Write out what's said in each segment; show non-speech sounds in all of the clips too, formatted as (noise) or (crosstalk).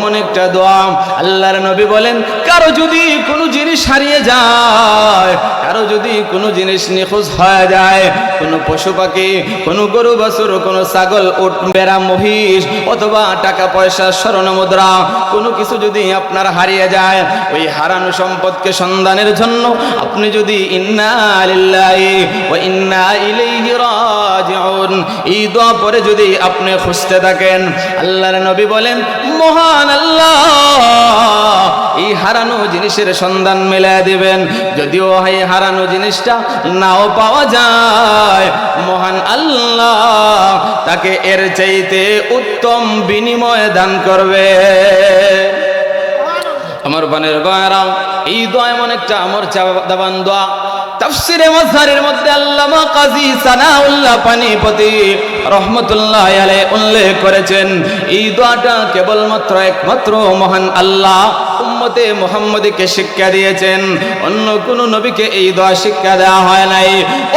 এমন একটা দোয়া আল্লাহর নবী বলেন, কারও যদি কোনো জিনিস হারিয়ে যায়, কারও যদি কোনো জিনিস নিখোঁজ হয়ে যায়, কোনো পশু পাখি কোনো গরু, বাছুর, কোনো ছাগল, উট, বেড়া, মহিষ অথবা টাকা পয়সা, স্বর্ণ মুদ্রা, কোনো কিছু যদি আপনার হারিয়ে যায়, ওই হারানো সম্পদকে সন্ধানের জন্য আপনি যদি ইন্না লিল্লাহি ওয়া ইন্না ইলাইহি রাজিউন, এই দোয়া পরে যদি আপনি খুঁজতে থাকেন, আল্লাহর নবী বলেন, মহান এই হারানো জিনিসের সন্ধান মেলে দিবেন। যদিও এই হারানো জিনিসটা নাও পাওয়া যায়। মহান আল্লাহ তাকে এর চাইতে উত্তম বিনিময় দান করবে। আমার বানের গয়রাম এই দোয়া এমন একটা আমর দাবান দোয়া। তাফসিরে মাঝহারের মধ্যে আল্লামা কাজী সানাউল্লাহ পানিপতি রহমতুল্লাহ আলাইহি উল্লেখ করেছেন, এই দোয়াটা কেবলমাত্র একমাত্র মহান আল্লাহ উম্মতে মুহাম্মদীকে শিক্ষা দিয়েছেন। অন্য কোন নবীকে এই দোয়া শিক্ষা দেওয়া হয় নাই,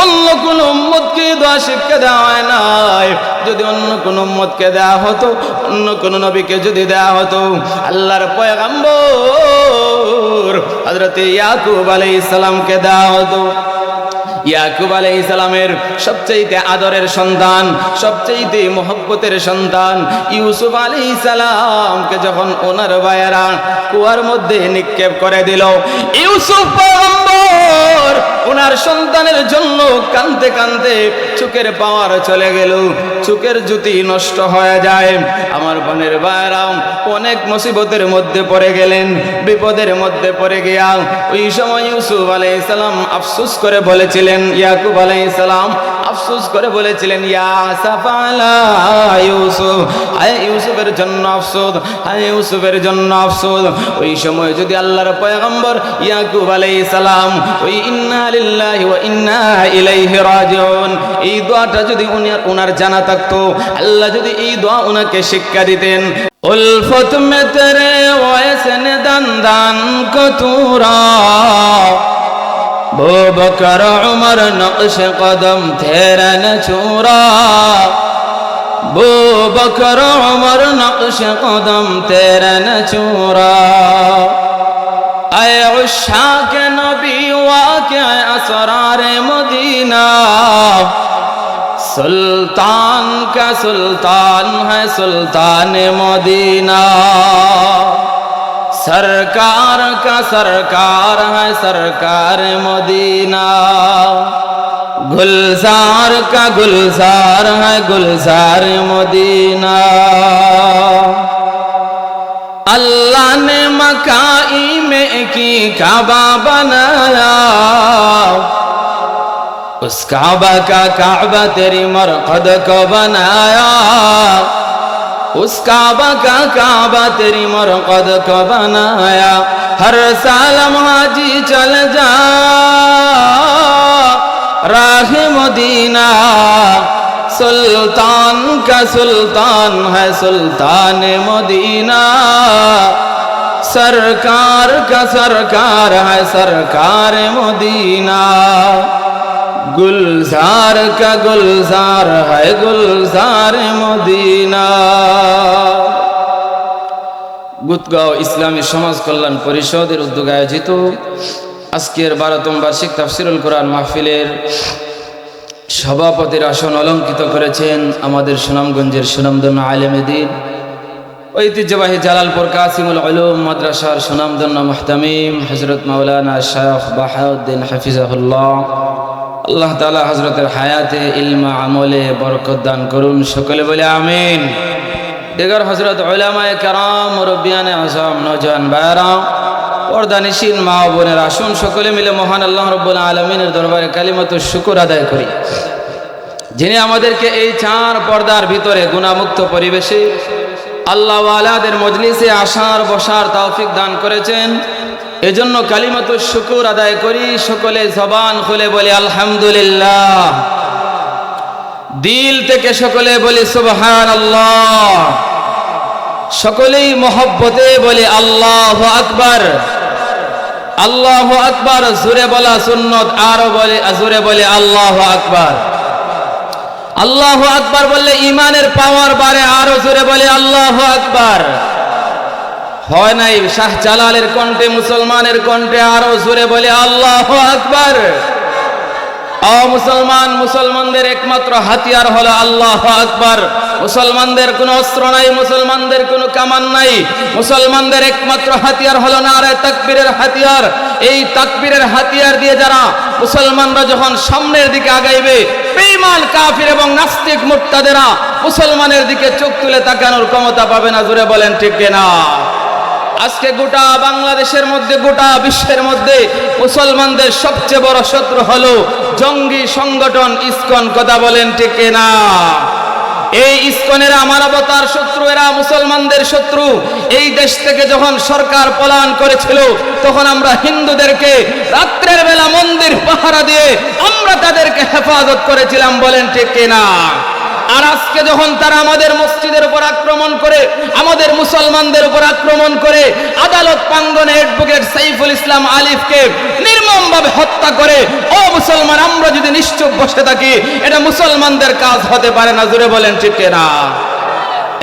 অন্য কোন উম্মতকে দোয়া শিক্ষা দেওয়া হয় নাই। যদি অন্য কোন উম্মতকে দেওয়া হতো, অন্য কোন নবীকে যদি দেওয়া হতো, আল্লাহর পয়গাম্বর হযরত ইয়াকুব আলাইহিস সালামকে দেওয়া হতো। ইয়াকুব আলাই ইসলামের সবচেয়ে আদরের সন্তান সবচেয়ে মোহব্বতের সন্তান ইউসুফ আলী ইসালামকে যখন ওনার ভাইয়েরা কুয়ার মধ্যে নিক্ষেপ করে দিল, ইউসুফ পয়গম্বর ওনার সন্তানের জন্য কানতে কানতে চোখের পাওয়ার চলে গেল, চোখের জুতি নষ্ট হয়ে যায়। আমার বোনের ভাইয়েরাও অনেক মুসিবতের মধ্যে পড়ে গেলেন, বিপদের মধ্যে পড়ে গিয়া ওই সময় ইউসুফ আলাইহিস সালাম আফসোস করে বলেছিলেন ইয়াকুব আলাইহিস সালাম আফসোস করে বলেছিলেন, ইয়া সাফালা ইউসুফ। আয় ইউসুফের জন্য আফসোস আয় ইউসুফের জন্য আফসোস। ওই সময় যদি আল্লাহর পয়গম্বর ইয়াকুব আলাইহিস সালাম, ওই ইন্না লিল্লাহি ওয়া ইন্না ইলাইহি রাজিউন। এই দোয়াটা যদি উনি ওনার জানা থাকতো, আল্লাহ যদি এই দোয়া ওনাকে শিক্ষা দিতেন। উলফত মে তেরে ওয়াসন দন্দন কতুরা। بو بکر عمر نقش قدم تیرا نچورا بو بکر عمر نقش قدم تیرا نچورا اے عشاق نبی واقع اسرار مدینہ سلطان کا سلطان ہے سلطان مدینہ सरकार का सरकार है, सरकार मदीना। गुलजार का गुलजार है, गुलजार मदीना। अल्लाह ने मकाई में की काबा बनाया। उस काबा का काबा तेरी मरकद को बनाया। उस काबा का काबा तेरी मरकद को बनाया। हर साल हाजी चल जा। राह मदीना, सुल्तान का सुल्तान है सुल्तान मदीना। सरकार का सरकार है सरकार मदीना। गुलजार का गुलजार है गुलजार মদিনা গুতগাঁও ইসলামী সমাজ কল্যাণ পরিষদের উদ্যোগে আয়োজিত আজকের বারোতম বার্ষিক তাফসিরুল কোরআন মাহফিলের সভাপতির আসন অলঙ্কিত করেছেন আমাদের সুনামগঞ্জের সুনামধন্য আলেমেদিন ঐতিহ্যবাহী জালালপুর কাসিমুল আলম মাদ্রাসার সুনামধন্য মাহতামিম হজরত মাওলানা শাহ বাহাউদ্দিন হাফিজাহুল্লাহ আল্লাহ তালা হজরতের হায়াতে ইলমা আমলে বরকত দান করুন, সকলে বলে আমিন। দেগর হজরত ওলামায় কারাম, মুরব্বিয়ানে আজম নজান বায়রাম পর্দানিসীন মা বোনের আসুন, সকলে মিলে মহান আল্লাহ রব্বুল আলমিনের দরবারে কালিমত শুকুর আদায় করি। যিনি আমাদেরকে এই চার পর্দার ভিতরে গুণামুক্ত পরিবেশে আল্লাহ আলাদের মজলিসে আসার, বসার তৌফিক দান করেছেন। এজন্য কালিমাত শুকুর আদায় করি, সকলে জবান খুলে বলি, আলহামদুলিল্লাহ। দিল থেকে সকলে বলি সুবহান আল্লাহ সকলেই মহব্বতে বলি, আল্লাহ আকবার। আল্লাহ আকবার। জুরে বলা সুন্নত আরও বলে জুরে বলে, আল্লাহ আকবার। আল্লাহ আকবার বললে ইমানের পাওয়ার বারে আরও জোরে বলে আল্লাহ আকবার। হয় নাই শাহ জালালের কণ্ঠে, মুসলমানের কণ্ঠে আরও জোরে বলে আল্লাহ আকবার। মুসলমান, মুসলমানদের একমাত্র হাতিয়ার হলো আল্লাহ আকবার। মুসলমানদের কোনো অস্ত্র নাই, মুসলমানদের কোনো কামান নাই। মুসলমানদের একমাত্র হাতিয়ার হলো না আরে তাকবীরের হাতিয়ার। এই তাকবীরের হাতিয়ার দিয়ে যারা মুসলমানরা যখন সামনের দিকে আগাইবে, বেঈমান, কাফির এবং নাস্তিক মুক্তাদেরা মুসলমানের দিকে চোখ তুলে তাকানোর ক্ষমতা পাবে না জুড়ে বলেন ঠিক না আজকে গোটা বাংলাদেশের মধ্যে, গোটা বিশ্বের মধ্যে মুসলমানদের সবচেয়ে বড় শত্রু হলো জঙ্গি সংগঠন ইসকন, কথা বলেন ঠিক না এই ইসকনের মানবতার শত্রু, এরা মুসলমানদের শত্রু। এই দেশ থেকে যখন সরকার পলায়ন করেছিল, তখন আমরা হিন্দুদেরকে রাত্রের বেলা মন্দির পাহারা দিয়ে আমরা তাদেরকে হেফাজত করেছিলাম, বলেন ঠিক না আর আজকে যখন তারা আমাদের মসজিদের উপর আক্রমণ করে, আমাদের মুসলমানদের উপর আক্রমণ করে, আদালত প্রাঙ্গনে অ্যাডভোকেট সাইফুল ইসলাম আলিফকে নির্মমভাবে হত্যা করে, ও মুসলমান, আমরা যদি নিশ্চুপ বসে থাকি, এটা মুসলমানদের কাজ হতে পারে না জুড়ে বলেন ঠিক না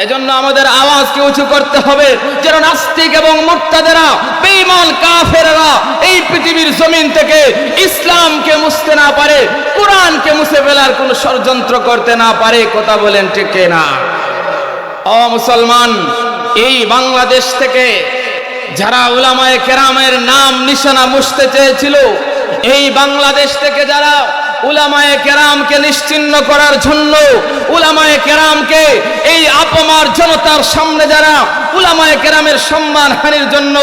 এজন্য আমাদের আওয়াজকে উঁচু করতে হবে। যেন নাস্তিক এবং মুক্তাদেরা বেঈমান কাফেররা এই পৃথিবীর জমিন থেকে ইসলামকে মুছতে না পারে, কোরআনকে মুছে ফেলার কোনো ষড়যন্ত্র করতে না পারে, কথা বলেন ঠিক না ও মুসলমান, এই বাংলাদেশ থেকে যারা উলামায়ে কেরামের নাম নিশানা মুছতে চেয়েছিল, এই বাংলাদেশ থেকে যারা উলামায়ে কেরামকে নিশ্চিন্ন করার জন্য উলামায়ে কেরামকে এই আপমার জনতার সামনে যারা উলামায়ে কেরামের সম্মান হানির জন্য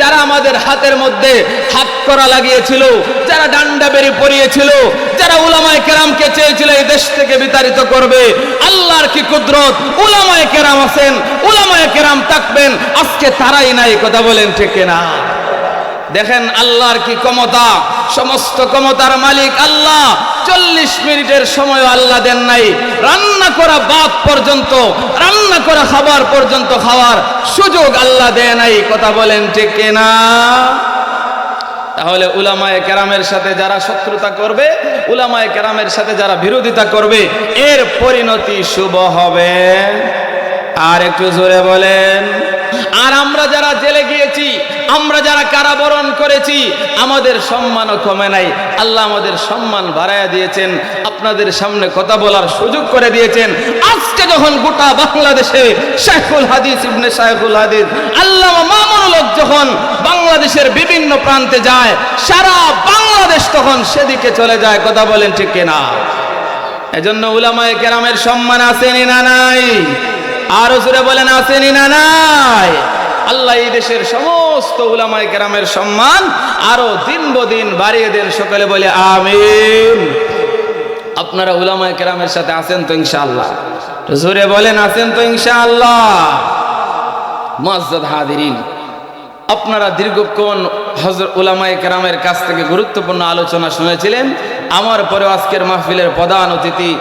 যারা আমাদের হাতের মধ্যে হাত করা লাগিয়েছিল, যারা ডান্ডা বেরি পরিয়েছিল, যারা উলামায়ে কেরামকে চেয়েছিল এই দেশ থেকে বিতাড়িত করবে, আল্লাহর কি কুদরত? উলামায়ে কেরাম আছেন, উলামায়ে কেরাম থাকবেন আজকে তারাই নাই, কথা বলেন ঠিক না দেখেন আল্লাহর কি ক্ষমতা? সমস্ত ক্ষমতার মালিক আল্লাহ। চল্লিশ মিনিটের সময় আল্লাহ দেন নাই। রান্না করা বাদ পর্যন্ত, রান্না করা খাবার পর্যন্ত খাওয়ার সুযোগ আল্লাহ দেয় নাই। কথা বলেন ঠিক না তাহলে উলামায়ে কেরামের সাথে যারা শত্রুতা করবে, উলামায়ে কেরামের সাথে যারা বিরোধিতা করবে, এর পরিণতি শুভ হবে। আর একটু জোরে বলেন। আর আমরা যারা জেলে গিয়েছি, আমরা যারা কারাবরণ করেছি, আমাদের সম্মানও কমে নাই। আল্লাহ আমাদের সম্মান বাড়াইয়া দিয়েছেন, আপনাদের সামনে কথা বলার সুযোগ করে দিয়েছেন। আজকে যখন গোটা বাংলাদেশে শেখুল হাদিস ইবনে শেখুল হাদিস, আল্লাহ মামুনুল হক যখন বাংলাদেশের বিভিন্ন প্রান্তে যায়, সারা বাংলাদেশ তখন সেদিকে চলে যায়, কথা বলেন ঠিক কিনা? এজন্য উলামায়ে কেরামের সম্মান আসেনি না নাই? আরও জোরে বলেন, আসেনি না নাই? আল্লাহ এই দেশের সমস্ত উলামায় কেরামের সম্মান আরও দিন বদিন বাড়িয়ে দেন। সকলে বলে, আমিন। আপনারা উলামায় কেরামের সাথে আছেন তো ইনশাআল্লাহ? তো জোরে বলেন, আছেন তো ইনশাআল্লাহ? মুআজ্জাদ হাদিরিন আপনারা দীর্ঘক্ষণ হজর উলামায় কেরামের কাছ থেকে গুরুত্বপূর্ণ আলোচনা শুনেছিলেন। আমার পরে আজকের মাহফিলের প্রধান অতিথি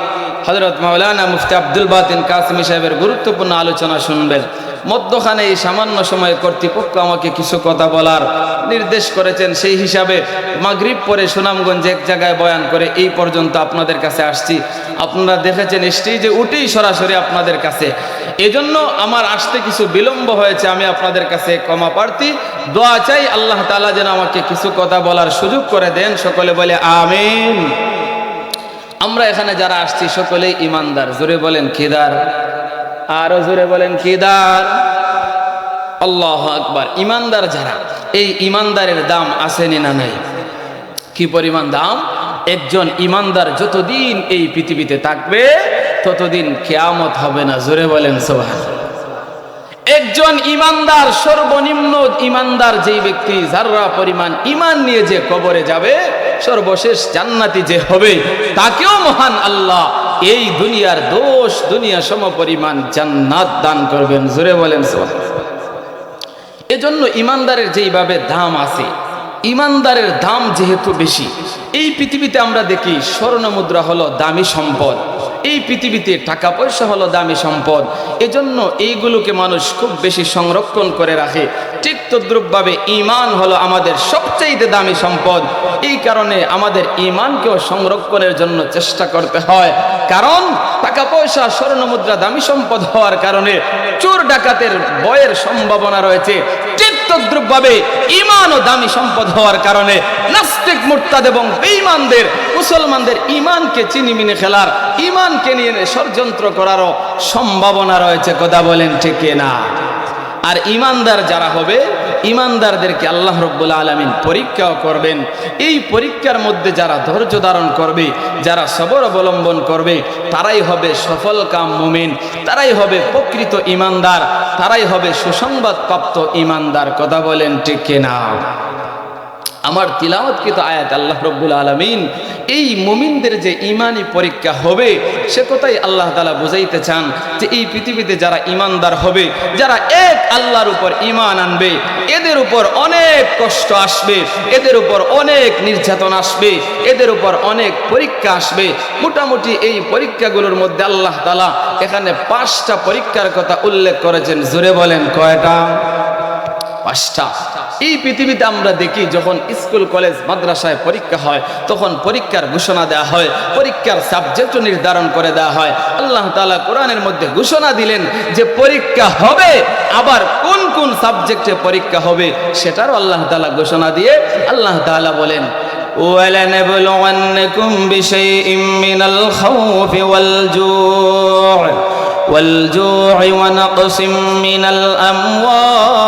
হজরত মাওলানা মুফতি আব্দুল বাতিন কাসিমি সাহেবের গুরুত্বপূর্ণ আলোচনা শুনবেন। মধ্যখানে এই সামান্য সময়ে কর্তৃপক্ষ আমাকে কিছু কথা বলার নির্দেশ করেছেন। সেই হিসাবে মাগরিব পরে সুনামগঞ্জ এক জায়গায় বয়ান করে এই পর্যন্ত আপনাদের কাছে আসছি। আপনারা দেখেছেন স্টেজে উঠেই সরাসরি আপনাদের কাছে। এজন্য আমার আসতে কিছু বিলম্ব হয়েছে, আমি আপনাদের কাছে ক্ষমা প্রার্থী। দোয়া চাই আল্লাহ তাআলা যেন আমাকে কিছু কথা বলার সুযোগ করে দেন। সকলে বলে আমিন। আমরা এখানে যারা আসছি, সকলেই ইমানদার জোরে বলেন কেদার আরও জোরে বলেন কেদার আল্লাহ আকবার। ইমানদার যারা, এই ইমানদারের দাম আসেনি না নাই? কি পরিমাণ দাম? একজন ইমানদার যতদিন এই পৃথিবীতে থাকবে, ততদিন কেয়ামত হবে না। জোরে বলেন সোহান একজন ইমানদার সর্বনিম্ন ইমানদার যেই ব্যক্তি যারা পরিমাণ ইমান নিয়ে যে কবরে যাবে সর্বশেষ জান্নাতি যে হবে, তাকেও মহান আল্লাহ এই দুনিয়ার দোষ দুনিয়া সম পরিমাণ জান্নাত দান করবেন। জোরে বলেন এজন্য ইমানদারের যেইভাবে দাম আছে, ইমানদারের দাম যেহেতু বেশি, এই পৃথিবীতে আমরা দেখি স্বর্ণ মুদ্রা হলো দামি সম্পদ, এই পৃথিবীতে টাকা পয়সা হলো দামি সম্পদ, এজন্য এইগুলোকে মানুষ খুব বেশি সংরক্ষণ করে রাখে। ঠিক তদ্রুপভাবে ইমান হলো আমাদের সবচেয়ে দামি সম্পদ। এই কারণে আমাদের ইমানকেও সংরক্ষণের জন্য চেষ্টা করতে হয়। কারণ টাকা পয়সা স্বর্ণ মুদ্রা দামি সম্পদ হওয়ার কারণে চোর ডাকাতের বয়ের সম্ভাবনা রয়েছে। ঠিক তদ্রুপভাবে ইমান ও দামি সম্পদ হওয়ার কারণে নাস্তিক, মুরতাদ এবং বেঈমানদের, মুসলমানদের ইমানকে চিনিমিনে খেলার ইমানকে নিয়ে ষড়যন্ত্র করারও সম্ভাবনা রয়েছে। কথা বলেন ঠিক না আর ইমানদার যারা হবে, ইমানদারদেরকে আল্লাহ রব্বুল আলমিন পরীক্ষাও করবেন। এই পরীক্ষার মধ্যে যারা ধৈর্য ধারণ করবে, যারা সবর অবলম্বন করবে, তারাই হবে সফল কাম মুমিন, তারাই হবে প্রকৃত ইমানদার, তারাই হবে সুসংবাদপ্রাপ্ত ইমানদার। কথা বলেন ঠিক না আমার তিলাওয়াতকৃত আয়াত আল্লাহ রব্বুল আলমিন, এই মুমিনদের যে ইমানি পরীক্ষা হবে, সে কথাই আল্লাহ তালা বুঝাইতে চান যে এই পৃথিবীতে যারা ইমানদার হবে, যারা এক আল্লাহর উপর ইমান আনবে, এদের উপর অনেক কষ্ট আসবে, এদের উপর অনেক নির্যাতন আসবে, এদের উপর অনেক পরীক্ষা আসবে। মোটামুটি এই পরীক্ষাগুলোর মধ্যে আল্লাহ তালা এখানে পাঁচটা পরীক্ষার কথা উল্লেখ করেছেন। জোরে বলেন, কয়টা? পাঁচটা এই পৃথিবীতে আমরা দেখি যখন স্কুল কলেজ মাদ্রাসায় পরীক্ষা হয় তখন পরীক্ষার ঘোষণা দেওয়া হয় পরীক্ষার সাবজেক্ট নির্ধারণ করে দেওয়া হয় আল্লাহ তালা কোরআনের মধ্যে ঘোষণা দিলেন যে পরীক্ষা হবে আবার কোন কোন সাবজেক্টে পরীক্ষা হবে সেটারও আল্লাহ তালা ঘোষণা দিয়ে আল্লাহ তালা বলেন ولنبلونكم بشيء من الخوف والجوع والجوع ونقص من الأموال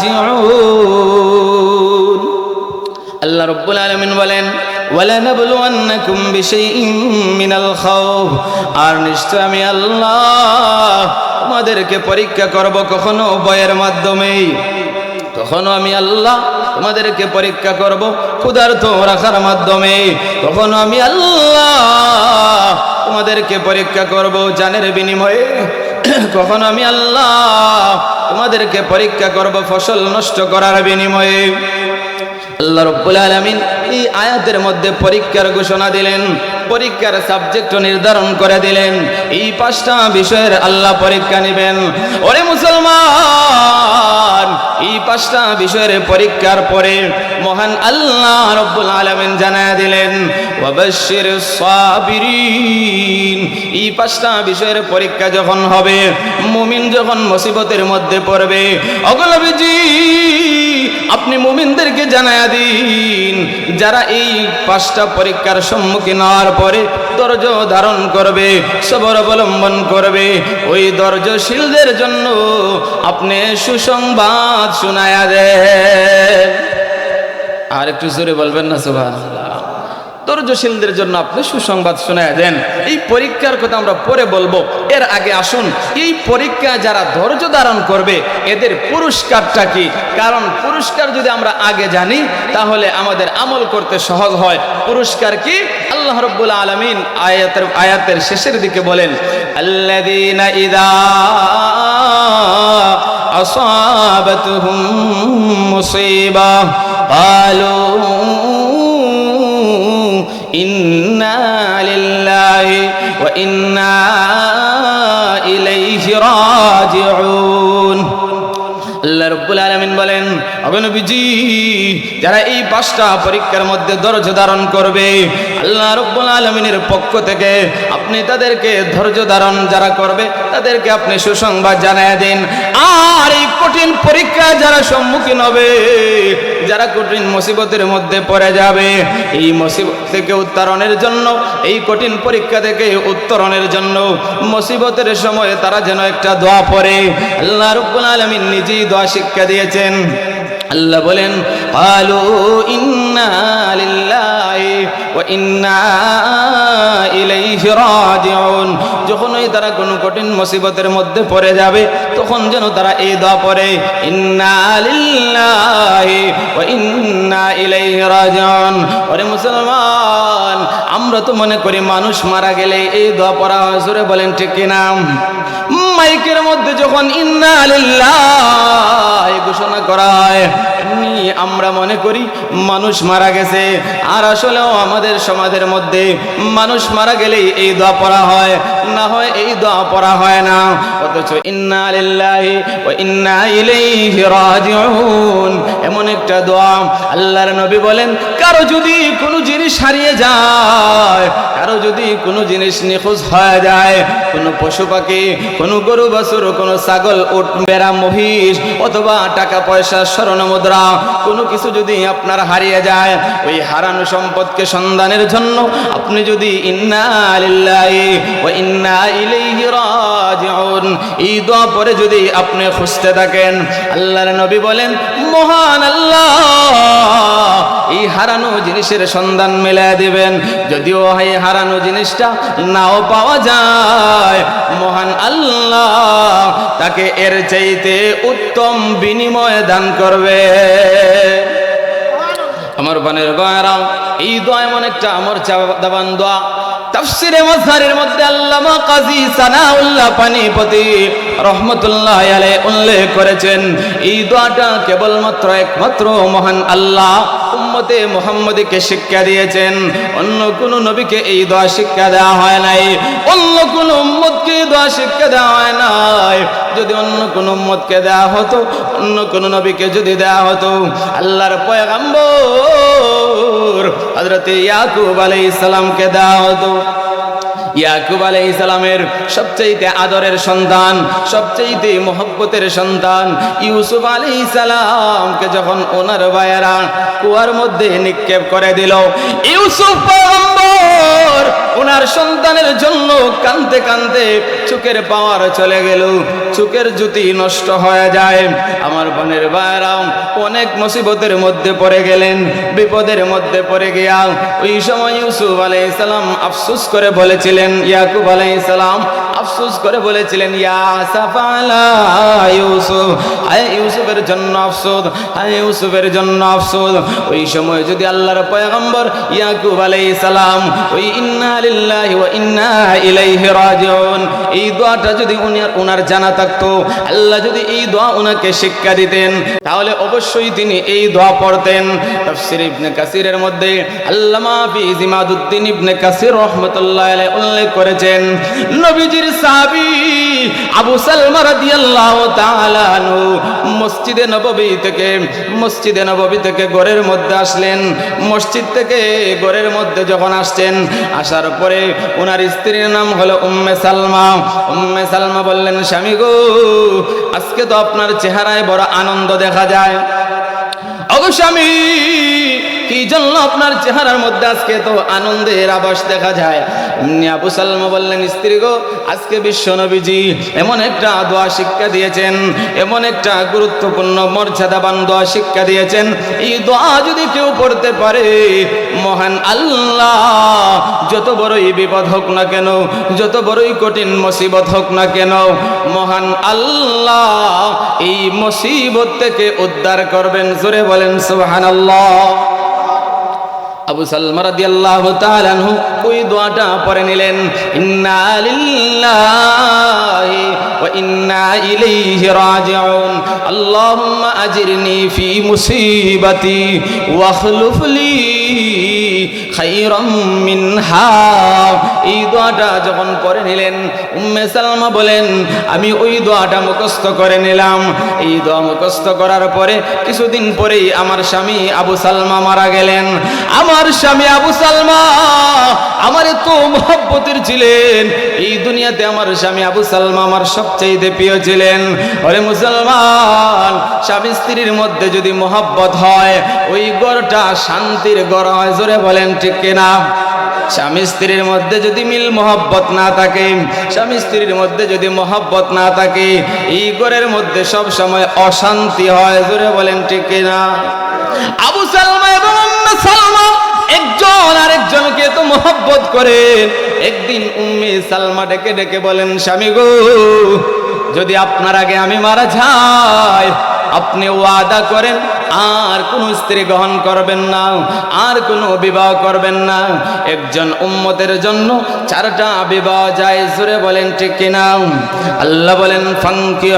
রাজিউন আল্লাহ রব্বুল আলামিন বলেন ওয়ালানাবলুয়ান্নাকুম বিশাইইন মিনাল খাউফ। আর নিশ্চয় আমি আল্লাহ তোমাদেরকে পরীক্ষা করব কখনো ভয়ের মাধ্যমে কখনো আমি আল্লাহ তোমাদেরকে পরীক্ষা করব ক্ষুধার্থ রাখার মাধ্যমে কখনো আমি আল্লাহ তোমাদেরকে পরীক্ষা করব জানের বিনিময়ে। (coughs) কখনো আমি আল্লাহ তোমাদেরকে পরীক্ষা করব, ফসল নষ্ট করার বিনিময়ে। আল্লাহ রব্বুল আলমিন এই আয়াতের মধ্যে পরীক্ষার ঘোষণা দিলেন, পরীক্ষার সাবজেক্ট নির্ধারণ করে দিলেন। এই পাঁচটা বিষয়ের আল্লাহ পরীক্ষা নেবেন। ওরে মুসলমান! এই পাঁচটা বিষয়ের পরীক্ষার পরে মহান আল্লাহ রব্বুল দিলেন এই পাঁচটা বিষয়ের পরীক্ষা যখন হবে, মুমিন যখন মুসিবতের মধ্যে পড়বে অগলবিজি আপনি মুমিনদেরকে জানায় দিন। যারা এই পাঁচটা পরীক্ষার সম্মুখীন হওয়ার পরে ধৈর্য ধারণ করবে, সবর অবলম্বন করবে। ওই ধৈর্যশীলদের জন্য আপনি সুসংবাদ শুনায়া দে আর একটু জোরে বলবেন না সুভান ধৈর্যশীলদের জন্য আপনি সুসংবাদ শোনায় দেন এই পরীক্ষার কথা আমরা পরে বলবো এর আগে আসুন এই পরীক্ষা যারা ধৈর্য ধারণ করবে এদের পুরস্কারটা কি কারণ পুরস্কার যদি আমরা আগে জানি তাহলে আমাদের আমল করতে সহজ হয় পুরস্কার কি আল্লাহ রব্বুল আলমিন আয়াতের আয়াতের শেষের দিকে বলেন আল্লাযীনা ইদা أصابتهم مصيبة قالوا إنا لله وإنا إليه راجعون. الله رب العالمين অগনবীজি যারা এই পাঁচটা পরীক্ষার মধ্যে ধৈর্য ধারণ করবে, আল্লাহ রব্বুল আলমিনের পক্ষ থেকে আপনি তাদেরকে ধৈর্য ধারণ যারা করবে, তাদেরকে আপনি সুসংবাদ জানায় দিন। আর এই কঠিন পরীক্ষা যারা সম্মুখীন হবে, যারা কঠিন মুসিবতের মধ্যে পড়ে যাবে, এই মুসিবত থেকে উত্তরণের জন্য, এই কঠিন পরীক্ষা থেকে উত্তরণের জন্য মুসিবতের সময় তারা যেন একটা দোয়া পড়ে। আল্লাহ রব্বুল আলমিন নিজেই দোয়া শিক্ষা দিয়েছেন। আল্লাহ বলেন আলু ইন্না ইলাইহি যখনই তারা কোনো কঠিন মুসিবতের মধ্যে পড়ে যাবে, তখন যেন তারা এই দোয়া পড়ে ওরে মুসলমান, আমরা তো মনে করি মানুষ মারা গেলে এই দোয়া পড়া হয় বলেন ঠিক কিনা? মাইকের মধ্যে যখন ইন্না লিল্লাহ ঘোষণা করা হয় আমরা মনে করি মানুষ মারা গেছে। আর আসলেও আমাদের সমাজের মধ্যে মানুষ মারা গেলেই এই দোয়া পড়া হয়, না হয় এই দোয়া পড়া হয় না। অথচ ইন্না লিল্লাহি ওয়া ইন্না ইলাইহি রাজিউন। এমন একটা দোয়া আল্লাহর নবী বলেন, কারও যদি কোনো জিনিস হারিয়ে যায়, কারও যদি কোনো জিনিস নিখোঁজ হয়ে যায়, কোনো পশু পাখি কোনো গরু, বাছুর, কোনো ছাগল বেড়া মহিষ অথবা টাকা পয়সা স্মরণ মুদ্রা, কোনো কিছু যদি আপনার হারিয়ে যায়, ওই হারানো সম্পদকে সন্ধানের জন্য আপনি যদি ইন্না পরে যদি আপনি খুঁজতে থাকেন, আল্লাহর নবী বলেন, মহান আল্লাহ! এই হারানো জিনিসের সন্ধান মেলায় দিবেন। যদিও এই হারানো জিনিসটা নাও পাওয়া যায়, মহান আল্লাহ তাকে এর চাইতে উত্তম বিনিময় দান করবে। আমার বানের গয়রা, এই দোয়া এমন একটা আমর দাবান দোয়া। তাফসিরে মাঝহারের মধ্যে আল্লামা কাজী সানাউল্লাহ পানিপতি রহমতুল্লাহ আলাইহি উল্লেখ করেছেন, এই দোয়াটা কেবলমাত্র একমাত্র মহান আল্লাহ উম্মতে মুহাম্মদকে শিক্ষা দিয়েছেন। অন্য কোন নবীকে এই দোয়া শিক্ষা দেওয়া হয় নাই, অন্য কোন উম্মতকে দোয়া শিক্ষা দেওয়া হয় নাই। যদি অন্য কোন উম্মতকে দেওয়া হতো, অন্য কোন নবীকে যদি দেওয়া হতো, আল্লাহর পয়গাম্বর হযরত ইয়াকুব আলাইহিস সালামকে দেওয়া হতো। ইয়াকুব আলাই ইসলামের সবচেয়ে আদরের সন্তান সবচেয়ে মোহব্বতের সন্তান ইউসুফ আলী ইসালামকে যখন ওনার বায়ারা কুয়ার মধ্যে নিক্ষেপ করে দিল, ইউসুফ পয়গম্বর ওনার সন্তানের জন্য কানতে কানতে চোখের পাওয়ার চলে গেল। চোখের জ্যোতি নষ্ট হয়ে যায়। আমার বোনের ভাইয়েরাও অনেক মুসিবতের মধ্যে পড়ে গেলেন। বিপদের মধ্যে পড়ে গিয়া ওই সময় ইউসুফ আলাইহিস সালাম আফসোস করে বলেছিলেন, ইয়াকুব আলাইহিস সালাম আফসোস করে বলেছিলেন ইউসুফ, হায় ইউসুফের জন্য আফসোস, হায় ইউসুফের জন্য আফসোস। ওই সময় যদি আল্লাহর পয়গম্বর ইয়াকুব আলাইহিস সালাম ওই ইন্না লিল্লাহি ওয়া ইন্না ইলাইহি রাজিউন। এই দোয়াটা যদি উনার উনার জানা থাকতো, আল্লাহ যদি এই দোয়া উনাকে শিক্ষা দিতেন, তাহলে অবশ্যই তিনি এই দোয়া পড়তেন। তাফসীর ইবনে কাসিরের মধ্যে আল্লামা জিমাদুদ্দিন ইবনে কাসির রাহমাতুল্লাহ আলাইহি উল্লেখ করেছেন, নবীজির সাহাবী আবু সালমা রাদিয়াল্লাহু তাআলা আনহু মসজিদে নববী থেকে, মসজিদে নববী থেকে ঘরের মধ্যে আসলেন। মসজিদ থেকে ঘরের মধ্যে যখন আসছেন আসার পরে ওনার স্ত্রীর নাম হলো উম্মে সালমা। উম্মে সালমা বললেন, স্বামী গো, আজকে তো আপনার চেহারায় বড় আনন্দ দেখা যায়। অবশ্য স্বামী কি জন্য আপনার চেহারার মধ্যে আজকে তো আনন্দের আবাস দেখা যায়। এমনি আবু সালমা বললেন, স্ত্রী গো, আজকে বিশ্ব নবীজি এমন একটা দোয়া শিক্ষা দিয়েছেন, এমন একটা গুরুত্বপূর্ণ মর্যাদাবান দোয়া শিক্ষা দিয়েছেন। এই দোয়া যদি কেউ পড়তে পারে, মহান আল্লাহ, যত বড়ই বিপদ হোক না কেন, যত বড়ই কঠিন মুসিবত হোক না কেন, মহান আল্লাহ এই মুসিবত থেকে উদ্ধার করবেন। জোরে বলেন, সুবহানাল্লাহ। আবু সালমা রাদিয়াল্লাহু তাআলা আনহু ওই দোয়াটা পড়ে নিলেন, ইন্না লিল্লাহি ওয়া ইন্না ইলাইহি রাজিউন। আল্লাহুম্মা আজিরনি ফি মুসিবাতি ওয়া খলুফ লি এই দোয়াটা যখন পড়ে নিলেন, উম্মে সালমা বলেন, আমি ওই দোয়াটা মুখস্থ করে নিলাম। এই দোয়া মুখস্থ করার পরে কিছুদিন পরেই আমার স্বামী আবু সালমা মারা গেলেন। আমার স্বামী আবু সালমা আমার এত মহব্বতের ছিলেন। এই দুনিয়াতে আমার স্বামী আবু সালমা আমার সবচেয়ে প্রিয় ছিলেন। ওরে মুসলমান, স্বামী স্ত্রীর মধ্যে যদি মহব্বত হয়, ওই গড়টা শান্তির গড় হয়, জোরে বলেন ঠিক কিনা? স্বামী স্ত্রীর মধ্যে যদি মিল মহব্বত না থাকে, স্বামী স্ত্রীর মধ্যে যদি মহব্বত না থাকে এই ঘরের মধ্যে সব সময় অশান্তি হয়, জোরে বলেন ঠিক কিনা? আবু সালমা এবং সালমা, একজন আরেকজনকে তো মহব্বত করেন একদিন উম্মে সালমা ডেকে ডেকে বলেন, স্বামী গো, যদি আপনার আগে আমি মারা যাই আপনি ওয়াদা করেন, আর কোন স্ত্রী গ্রহণ করবেন না, আর কোনো বিবাহ করবেন না। একজন উম্মতের জন্য চারটা বিবাহ যায় সুরে বলেন ঠিক কিনা? আল্লাহ বলেন ফাঙ্কি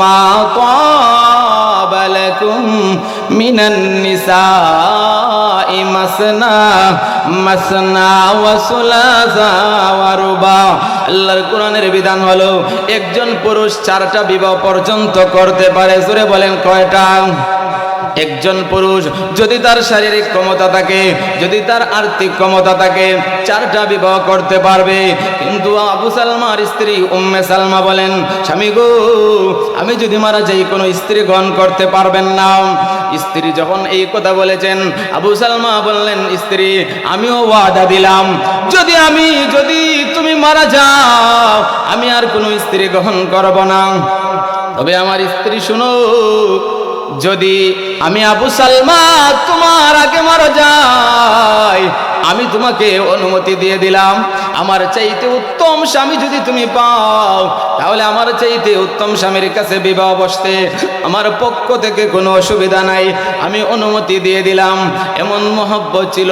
মা মিনান নিসাই মাসনা মাসনা ওয়া সুলাসা ওয়া রুবা আল্লাহর কোরআনের বিধান হলো একজন পুরুষ চারটা বিবাহ পর্যন্ত করতে পারে। জোরে বলেন কয়টা? একজন পুরুষ যদি তার শারীরিক ক্ষমতা থাকে, যদি তার আর্থিক ক্ষমতা থাকে, চারটা বিবাহ করতে পারবে। কিন্তু আবু সালমার স্ত্রী উম্মে সালমা বলেন, স্বামী গো, আমি যদি মারা যাই, কোনো স্ত্রী গ্রহণ করতে পারবেন না। স্ত্রী যখন এই কথা বলেছেন, আবু সালমা বললেন, স্ত্রী, আমিও ওয়াদা দিলাম। যদি আমি, যদি তুমি মারা যাও, আমি আর কোনো স্ত্রী গ্রহণ করব না। তবে আমার স্ত্রী, শুনো যদি আমি আবু সালমা তোমার আগে মারা যাই, আমি তোমাকে অনুমতি দিয়ে দিলাম। আমার চাইতে উত্তম স্বামী যদি তুমি পাও, তাহলে আমার চাইতে উত্তম স্বামীর কাছে বিবাহ বসতে আমার পক্ষ থেকে কোনো অসুবিধা নাই। আমি অনুমতি দিয়ে দিলাম। এমন মহব্বত ছিল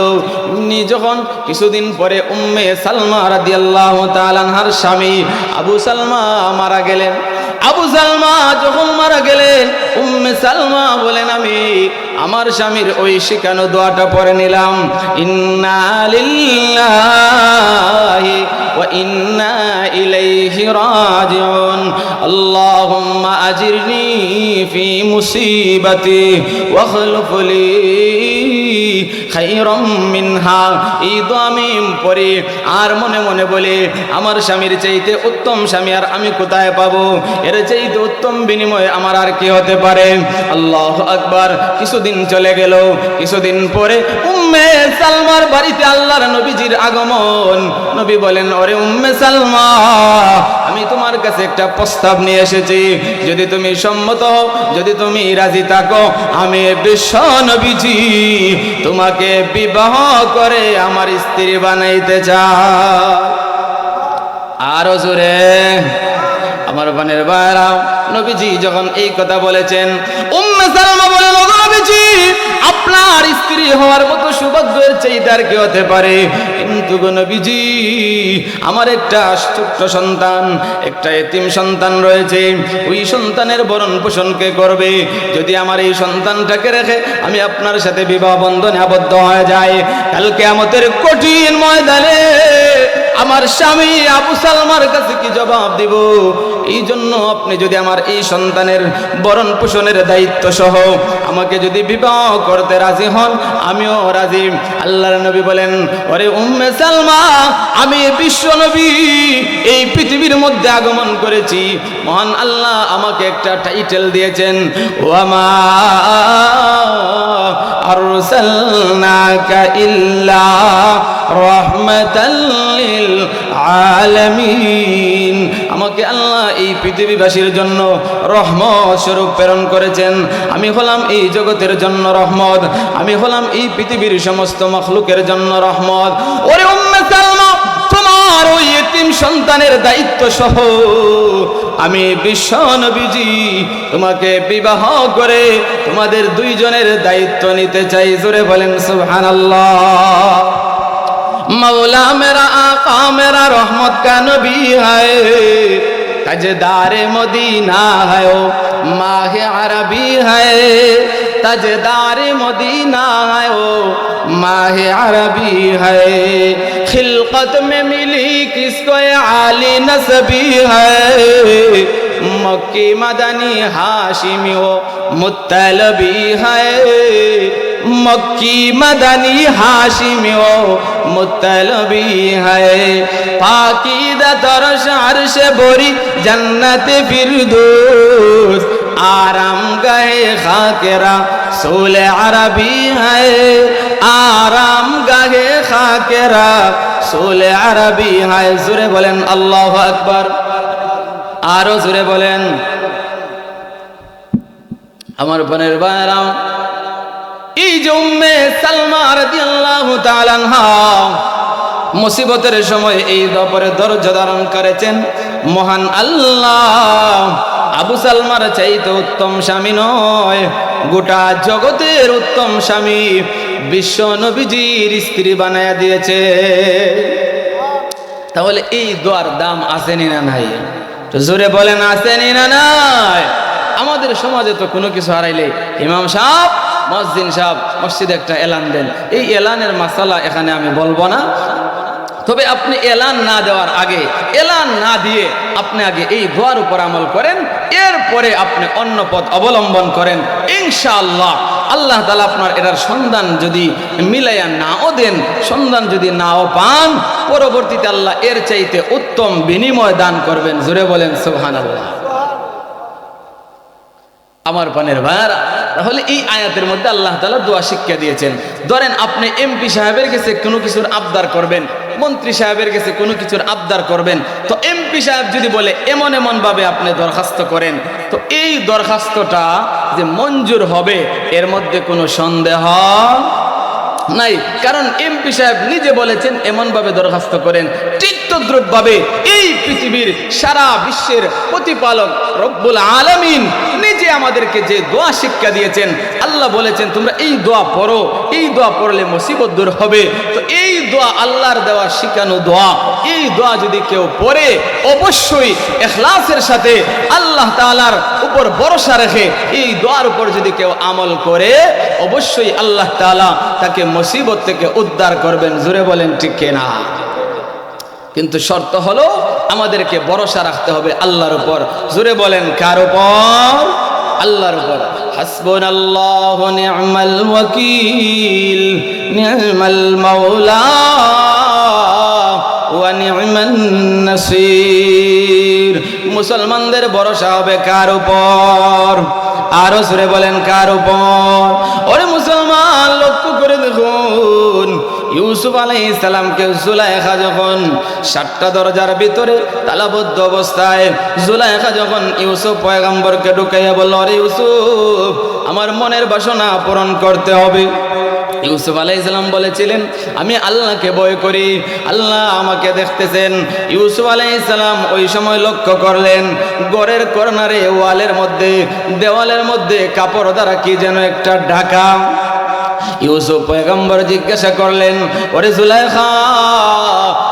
উনি যখন কিছুদিন পরে উম্মে সালমা রাদিয়াল্লাহু তাআলার স্বামী আবু সালমা মারা গেলেন। আবু সালমা যখন মারা গেলেন, উম্মে সালমা বলেন, আমি আমার স্বামীর ওই শিখানো দোয়াটা পরে নিলাম। ইন্না লিল্লাহি ওয়া ইন্না ইলাইহি রাজিউন। আল্লাহুম্মা আজিরনি ফি মুসিবাতি ওয়া লি খাইরাম মিনহা। এই আমি পরে আর মনে মনে বলে, আমার স্বামীর চাইতে উত্তম স্বামী আর আমি কোথায় পাবো? এর চাইতে উত্তম বিনিময় আমার আর কি হতে পারে? আল্লাহ আকবার, কিছুদিন চলে গেল। কিছুদিন পরে উম্মে সালমার বাড়িতে আল্লাহর নবীজির আগমন। নবী বলেন, ওরে উম্মে সালমা আমি তোমার কাছে একটা প্রস্তাব নিয়ে এসেছি। যদি তুমি সম্মত হও, যদি তুমি রাজি থাকো, আমি বিশ্ব নবীজি তোমাকে বিবাহ করে আমার স্ত্রী বানাইতে চাই। আরও জোরে। আমার বানের বাইরাও নবীজি যখন এই কথা বলেছেন, উম্মে সালমা বলেন নবীজি সৌভাগ্যের চাইতে আর কি হতে পারে। কিন্তু নবীজি, আমার একটা ছোট্ট সন্তান, একটা এতিম সন্তান রয়েছে। ওই সন্তানের বরণ পোষণ কে করবে? যদি আমার এই সন্তানটাকে রেখে আমি আপনার সাথে বিবাহ বন্ধনে আবদ্ধ হয়ে যায় কালকে আমাদের কঠিন ময়দানে আমার স্বামী আবু সালমার কাছে কি জবাব দিব? এই জন্য আপনি যদি আমার এই সন্তানের বরণ পোষণের দায়িত্ব সহ আমাকে যদি বিবাহ করতে রাজি হন, আমিও রাজি। আল্লাহর নবী বলেন, ওরে উম্মে সালমা, আমি বিশ্ব নবী, এই পৃথিবীর মধ্যে আগমন করেছি। মহান আল্লাহ আমাকে একটা টাইটেল দিয়েছেন ও আমার আরসালনাকা ইল্লা রাহমাতাল লিল আলামিন। আমাকে আল্লাহ এই পৃথিবীবাসীর জন্য রহমত স্বরূপ প্রেরণ করেছেন। আমি হলাম এই জগতের জন্য রহমত। আমি হলাম এই পৃথিবীর সমস্ত মখলুকের জন্য রহমত। ওরে তোমার ওই সন্তানের দায়িত্ব সহ আমি বিশ্ব নবীজি তোমাকে বিবাহ করে তোমাদের দুইজনের দায়িত্ব নিতে চাই। জোরে বলেন, সুবহানাল্লাহ। মৌলা মেরা আকা মেরা রহমত কা নবী হায় تجدار مدینہ ہے او ماہ عربی ہے تجدار مدینہ ہے او ماہ عربی ہے خلقت میں ملی کس کو عالی نصبی ہے مکی مدنی ہاشمی ہو مطلبی ہے মক্কি মদনী হাসিমি ও মুতলবি হায়। পাকিদা তরস আরশে বরি জান্নাতে ফিরদৌস। আরাম গাহে খাকেরা সোল আরবি হায়। আরাম গাহে খাকেরা সোল আরবি হায়। জুরে বলেন আল্লাহ আকবার। আরও জুরে বলেন। আমার বোনের ভাইরাও এই মুসিবতের সময় এই দপরে ধৈর্য ধারণ করেছেন। মহান আল্লাহ, আবু সালমার চাইতে উত্তম স্বামী নয়, গোটা জগতের উত্তম স্বামী বিশ্ব নবীজির স্ত্রী বানায়া দিয়েছে। তাহলে এই দোয়ার দাম আসেনি না নাই? জোরে বলেন, আসেনি না নাই? আমাদের সমাজে তো কোনো কিছু হারাইলে ইমাম সাহেব মসজিদ সাহেব, মসজিদে একটা এলান দেন। এই এলানের মাসালা এখানে আমি বলব না। তবে আপনি এলান না দেওয়ার আগে, এলান না দিয়ে আপনি আগে এই দোয়ার উপর আমল করেন, এরপরে আপনি অন্য পথ অবলম্বন করেন। ইনশাআল্লাহ, আল্লাহ তালা আপনার এটার সন্ধান যদি মিলাইয়া নাও দেন, সন্ধান যদি নাও পান, পরবর্তীতে আল্লাহ এর চাইতে উত্তম বিনিময় দান করবেন। জুড়ে বলেন সুবহান আল্লাহ আমার পানের ভাইয়ারা তাহলে এই আয়াতের মধ্যে আল্লাহ তালা দোয়া শিক্ষা দিয়েছেন। ধরেন আপনি এমপি সাহেবের কাছে কোনো কিছুর আবদার করবেন, মন্ত্রী সাহেবের কাছে কোনো কিছুর আবদার করবেন, তো এমপি সাহেব যদি বলে, এমন এমন ভাবে আপনি দরখাস্ত করেন, তো এই দরখাস্তটা যে মঞ্জুর হবে, এর মধ্যে কোনো সন্দেহ নাই। কারণ এমপি সাহেব নিজে বলেছেন, এমনভাবে দরখাস্ত করেন। ঠিক এই পৃথিবীর সারা বিশ্বের প্রতিপালক রব্বুল আলমিন নিজে আমাদেরকে যে দোয়া শিক্ষা দিয়েছেন, আল্লাহ বলেছেন, তোমরা এই দোয়া পড়ো, এই দোয়া পড়লে মুসিবত দূর হবে। তো এই দোয়া আল্লাহর দেওয়া শিখানো দোয়া এই দোয়া যদি কেউ পড়ে, অবশ্যই এখলাসের সাথে আল্লাহ তাআলার উপর ভরসা রেখে এই দোয়ার উপর যদি কেউ আমল করে, অবশ্যই আল্লাহ তাআলা তাকে মুসিবত থেকে উদ্ধার করবেন। জুড়ে বলেন, ঠিক কিনা? কিন্তু শর্ত হলো আমাদেরকে ভরসা রাখতে হবে আল্লাহর উপর। জুড়ে বলেন, কার উপর? আল্লাহর উপর। আল্লাহ নি'মাল ওয়াকিল নি'মান নাসির মুসলমানদের ভরসা হবে কার উপর? আরও সুরে বলেন, কার উপর? ওরে মুসলমান, লক্ষ্য করে দেখুন। ইউসুফ আলাইহিস সালামকে জুলাইখা যখন সাতটা দরজার ভিতরে তালাবদ্ধ অবস্থায় জুলাইখা যখন ইউসুফ পয়গাম্বরকে ঢুকাইয়া বলল, আরে ইউসুফ, আমার মনের বাসনা পূরণ করতে হবে। ইউসুফ আলাইসালাম বলেছিলেন, আমি আল্লাহকে ভয় করি, আল্লাহ আমাকে দেখতেছেন। ইউসুফ আলাইসালাম ওই সময় লক্ষ্য করলেন গড়ের কর্নারে ওয়ালের মধ্যে, দেওয়ালের মধ্যে কাপড় দ্বারা কি যেন একটা ঢাকা। ইউসুফ পয়গম্বর জিজ্ঞাসা করলেন, ওরে জুলাইখা,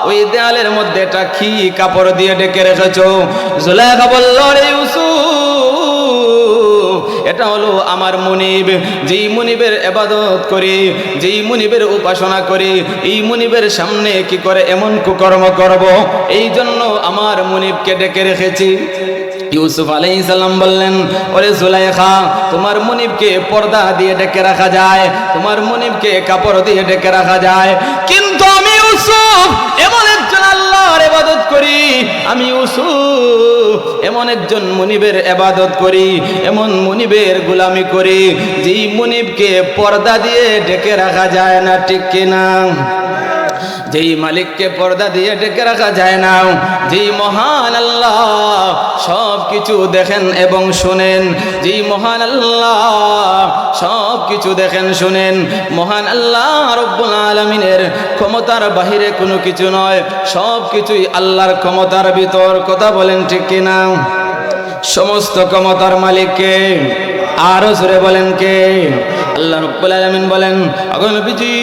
ওই দেয়ালের মধ্যে এটা কি কাপড় দিয়ে ডেকে রেখেছো? জুলাইখা বলল রে ইউসুফ, এটা হলো আমার মুনিব। যেই মুনিবের এবাদত করি, যেই মুনিবের উপাসনা করি, এই মুনিবের সামনে কি করে এমন কুকর্ম করব? এই জন্য আমার মুনিবকে ডেকে রেখেছি। ইউসুফ আলাইহিস সালাম বললেন, ওরে জুলাইখা, তোমার মুনিবকে পর্দা দিয়ে ডেকে রাখা যায়, তোমার মুনিবকে কাপড় দিয়ে ডেকে রাখা যায়। কিন্তু আমি ইউসুফ, এমন একজন আল্লাহর ইবাদত করি। আমি ইউসুফ, এমন একজন মুনিবের ইবাদত করি, এমন মুনিবের গোলামি করি, যেই মুনিবকে পর্দা দিয়ে ডেকে রাখা যায় না, ঠিক কিনা? যেই মালিককে পর্দা দিয়ে ডেকে রাখা যায় না। যেই মহান আল্লাহ সব কিছু দেখেন এবং শুনেন। যেই মহান আল্লাহ সব কিছু দেখেন, শুনেন। মহান আল্লাহ রব্বুল আলমিনের ক্ষমতার বাহিরে কোনো কিছু নয়। সব কিছুই আল্লাহর ক্ষমতার ভিতর। কথা বলেন ঠিক কিনা? সমস্ত ক্ষমতার মালিককে আরও জোরে বলেন কে? আল্লাহ রব্বুল আলামিন বলেন নবীজি,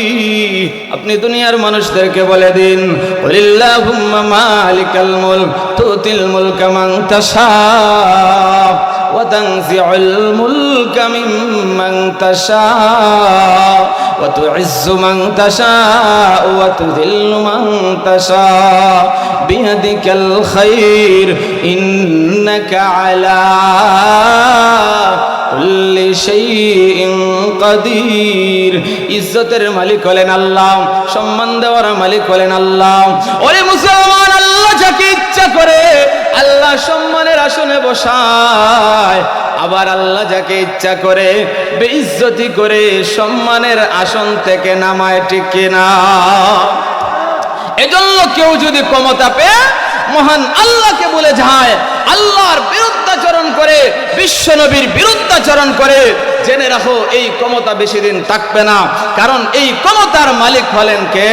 আপনি দুনিয়ার মানুষদেরকে বলে দিন, ওলিল্লাহুম্মা মালিকাল মুলক, তুতিল মুলকা মান وتنزع الملك ممن تشاء وتعز من تشاء وتذل من تشاء بيدك الخير إنك على كل شيء قدير ইজ্জতের মালিক হলেন আল্লাহ সম্মান দেওয়ার মালিক হলেন আল্লাহ ওরে মুসলমান আল্লাহ যাকে ইচ্ছা করে আল্লাহ সম্মানের আসনে বসায়। আবার আল্লাহ যাকে ইচ্ছা করে, বেইজ্জতি করে সম্মানের আসন থেকে নামায়, ঠিক কিনা? এজন্য কেউ যদি ক্ষমতা পেয়ে মহান আল্লাহকে বলে যায়, আল্লাহর বিরুদ্ধাচরণ করে, বিশ্ব নবীর বিরুদ্ধাচরণ করে, জেনে রাখো, এই ক্ষমতা বেশি দিন থাকবে না। কারণ এই ক্ষমতার মালিক হলেন কে?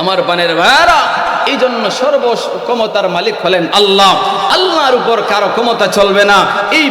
আমার পানের ভাইয়ারা এই জন্য সর্ব ক্ষমতার মালিক হলেন আল্লাহ। আল্লাহর উপর কারও ক্ষমতা চলবে না। এই